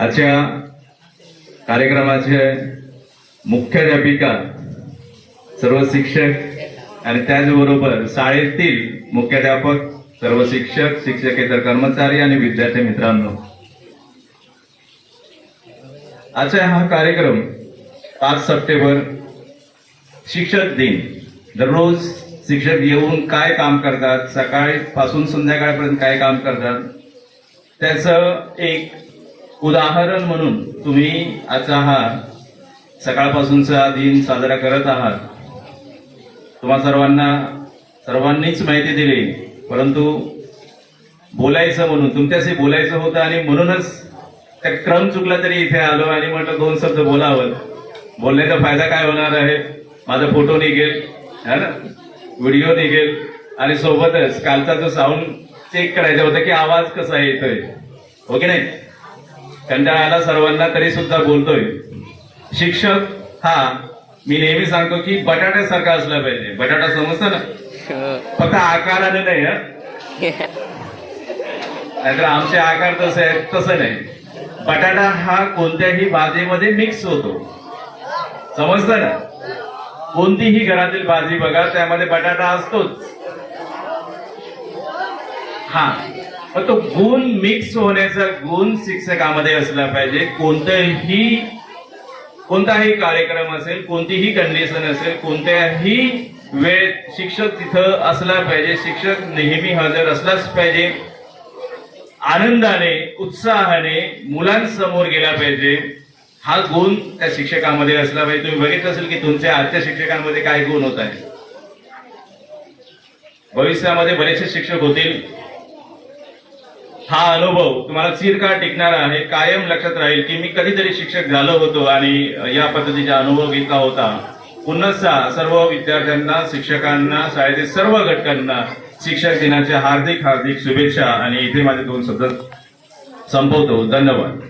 आजच्या कार्यक्रमाचे मुख्याध्यापिका सर्व शिक्षक आणि त्याचबरोबर शाळेतील मुख्याध्यापक सर्व शिक्षक शिक्षकेतर कर्मचारी आणि विद्यार्थी मित्रांनो. आजचा हा कार्यक्रम पाच सप्टेंबर शिक्षक दिन. दररोज शिक्षक येऊन काय काम करतात? सकाळी पासून संध्याकाळपर्यंत काय काम करतात? त्याचं एक उदाहरण म्हणून तुम्ही आजचा हा सकाळपासूनचा दिन साजरा करत आहात. तुम्हा सर्वांना सर्वांनीच माहिती दिली परंतु बोलायचं म्हणून तुमच्याशी बोलायचं होतं आणि म्हणूनच त्या क्रम चुकला तरी इथे आलो आणि म्हटलं दोन शब्द बोलावं. बोलण्याचा फायदा काय होणार आहे? माझा फोटो निघेल है ना? व्हिडिओ निघेल आणि सोबतच कालचा जो साऊंड चेक करायचं होतं की आवाज कसा येतोय. हो ओके नाही? कंटाळा आला सर्वांना तरी सुद्धा बोलतोय. शिक्षक हा मी नेहमी सांगतो की बटाट्यासारखा असला पाहिजे. बटाटा समजतं ना? फक्त आकाराने नाही नाहीतर आमचे आकार तसे आहेत तसं नाही. बटाटा हा कोणत्याही भाजीमध्ये मिक्स होतो. समजतं ना? कोणतीही घरातील भाजी बघा त्यामध्ये बटाटा असतोच. हा. मग तो गुण मिक्स होण्याचा गुण शिक्षकामध्ये असला पाहिजे. कोणतंही कोणताही कार्यक्रम असेल कोणतीही कंडिशन असेल कोणत्याही वेळ शिक्षक तिथं असला पाहिजे. शिक्षक नेहमी हजर असलाच पाहिजे. आनंदाने उत्साहाने मुलांसमोर गेला पाहिजे. हा गुण त्या शिक्षकामध्ये असला पाहिजे. तुम्ही बघितलं असेल की तुमच्या आजच्या शिक्षकांमध्ये काय गुण होत आहे भविष्यामध्ये बरेचसे शिक्षक होतील. हा अनुभव तुम्हाला चिरकाळ टिकणारा आहे. कायम लक्षात राहील की मी कधीतरी शिक्षक झालो होतो आणि या पद्धतीचा अनुभव घेतला होता. पुन्हा सर्व विद्यार्थ्यांना शिक्षकांना शाळेतील सर्व घटकांना शिक्षक दिनाच्या हार्दिक हार्दिक शुभेच्छा. आणि इथे माझे दोन शब्द संपवतो. धन्यवाद.